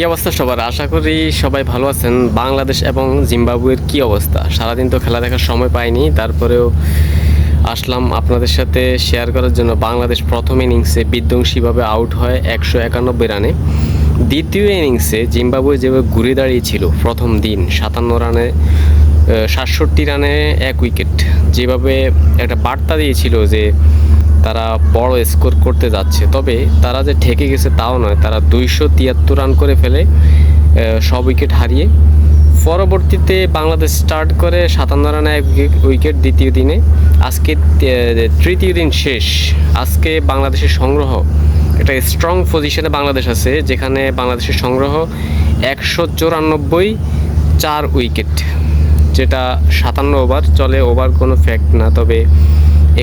কি অবস্থা সবার? আশা করি সবাই ভালো আছেন। বাংলাদেশ এবং জিম্বাবুয়ের কি অবস্থা? সারাদিন তো খেলা দেখার সময় পাইনি, তারপরেও আসলাম আপনাদের সাথে শেয়ার করার জন্য। বাংলাদেশ প্রথম ইনিংসে বিধ্বংসীভাবে আউট হয় একশো একানব্বই রানে দ্বিতীয় ইনিংসে জিম্বাবুয়ে যেভাবে ঘুরে দাঁড়িয়েছিল প্রথম দিন, সাতান্ন রানে সাতষট্টি রানে এক উইকেট যেভাবে একটা বার্তা দিয়েছিল যে তারা বড় স্কোর করতে যাচ্ছে। তবে তারা যে ঠেকে গেছে তাও নয়, তারা দুইশো তিয়াত্তর রান করে ফেলে সব উইকেট হারিয়ে। পরবর্তীতে বাংলাদেশ স্টার্ট করে সাতান্ন রানে এক উইকেট- দ্বিতীয় দিনে। আজকে তৃতীয় দিন শেষ। আজকে বাংলাদেশের সংগ্রহ, একটা স্ট্রং পজিশনে বাংলাদেশ আছে, যেখানে বাংলাদেশের সংগ্রহ একশো চৌরানব্বই চার উইকেট যেটা সাতান্ন ওভার চলে ওভার কোনো ফ্যাক্ট না, তবে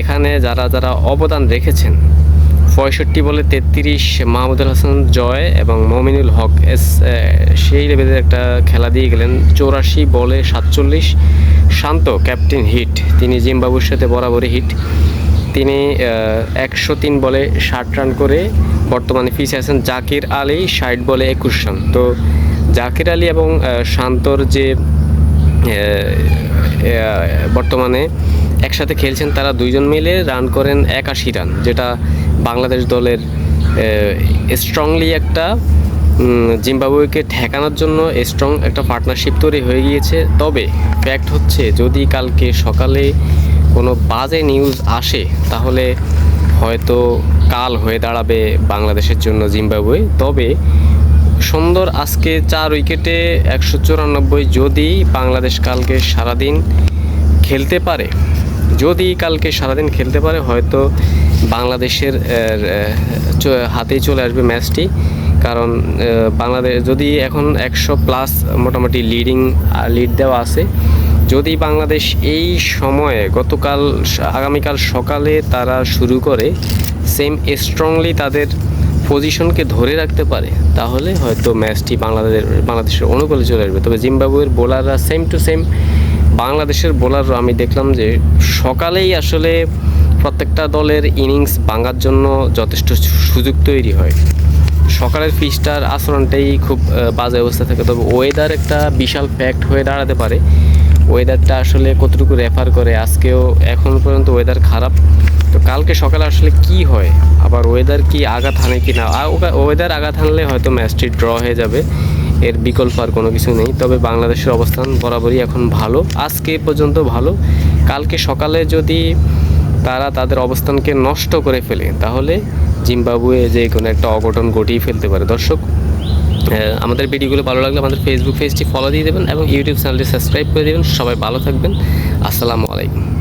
এখানে যারা যারা অবদান রেখেছেন, পঁয়ষট্টি বলে তেত্রিশ মাহমুদুল হাসান জয় এবং মমিনুল হক এস সেই লেভেলের একটা খেলা দিয়ে গেলেন। চৌরাশি বলে সাতচল্লিশ, শান্ত ক্যাপ্টেন হিট। তিনি জিম্বাবুর সাথে বরাবরই হিট। তিনি একশো তিন বলে ষাট রান করে বর্তমানে ফিসে আছেন জাকির আলী, ষাট বলে একুশ রান। তো জাকির আলী এবং শান্তর যে বর্তমানে একসাথে খেলছেন তারা দুইজন মিলে রান করেন একাশি রান, যেটা বাংলাদেশ দলের স্ট্রংলি একটা জিম্বাবুয়েকে ঠেকানোর জন্য স্ট্রং একটা পার্টনারশিপ তৈরি হয়ে গিয়েছে। তবে ফ্যাক্ট হচ্ছে, যদি কালকে সকালে কোনো বাজে নিউজ আসে, তাহলে হয়তো কাল হয়ে দাঁড়াবে বাংলাদেশের জন্য জিম্বাবুয়ে। তবে সুন্দর আজকে চার উইকেটে একশো চুরানব্বই, যদি বাংলাদেশ কালকে সারাদিন খেলতে পারে যদি কালকে সারাদিন খেলতে পারে, হয়তো বাংলাদেশের হাতেই চলে আসবে ম্যাচটি। কারণ বাংলাদেশ, যদি এখন একশো প্লাস মোটামুটি লিডিং লিড দেওয়া আছে, যদি বাংলাদেশ এই সময়ে গতকাল, আগামীকাল সকালে তারা শুরু করে সেম স্ট্রংলি তাদের পজিশনকে ধরে রাখতে পারে, তাহলে হয়তো ম্যাচটি বাংলাদেশের বাংলাদেশের অনুকূলে চলে আসবে। তবে জিম্বাবুয়ের বোলাররা সেম টু সেম বাংলাদেশের বোলাররা আমি দেখলাম যে সকালেই আসলে প্রত্যেকটা দলের ইনিংস ভাঙার জন্য যথেষ্ট সুযোগ তৈরি হয়। সকালের পিচটার আচরণটাই খুব বাজে অবস্থা থাকে। তবে ওয়েদার একটা বিশাল ফ্যাক্ট হয়ে দাঁড়াতে পারে। ওয়েদারটা আসলে কতটুকু রেফার করে, আজকেও এখন পর্যন্ত ওয়েদার খারাপ। তো কালকে সকালে আসলে কি হয়? আবার ওয়েদার কি আঘাত হানে কি না ওয়েদার আঘাত হানলে হয়তো ম্যাচটি ড্র হয়ে যাবে। এর বিকল্প আর কোনো কিছু নেই। তবে বাংলাদেশের অবস্থান বরাবরই এখন ভালো। আজকে পর্যন্ত ভালো। কালকে সকালে যদি তারা তাদের অবস্থানকে নষ্ট করে ফেলে, তাহলে জিম্বাবুয়ে যে কোনো একটা অঘটন ঘটিয়ে ফেলতে পারে। দর্শক আমাদের ভিডিওগুলো ভালো লাগলে আমাদের ফেসবুক পেজটি ফলো দিয়ে দেবেন এবং ইউটিউব চ্যানেলটি সাবস্ক্রাইব করে দেবেন। সবাই ভালো থাকবেন। আসসালামু আলাইকুম।